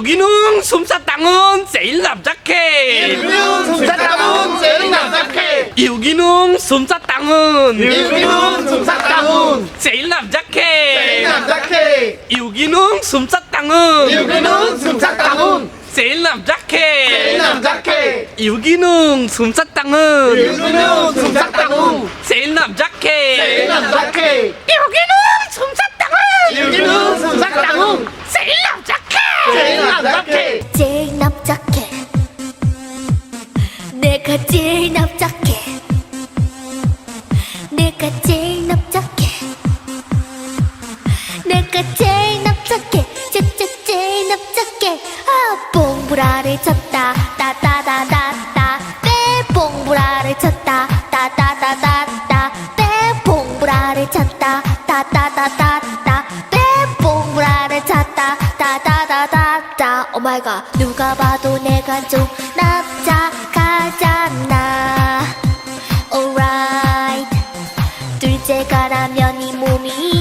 유기농 솜사탕은 제일 남작해. 유기농 솜사탕은 제일 남작해. 유기농 솜사탕은 유기농 솜사탕은 제일 제일 남작해 남작해. 유기농 솜사탕은 유기농 솜사탕은 제일 남작해. 제일 남작해. 유기농 솜사탕은 유기농 솜사탕은 제일 남작해. 제일 남작해. 유기농 내가 제일 납작해 내가 제일 납작해 내가 제일 납작해 제제 제일 납작해 아 봉브라를 쳤다 따따다다따 내 봉브라를 쳤다 따따다다따 내 봉브라를 쳤다 따따다다따 내 봉브라를 쳤다 따따다다따 오마이갓 누가 봐도 내가 좀 납작 하잖아 Alright. 둘째가라면 이 몸이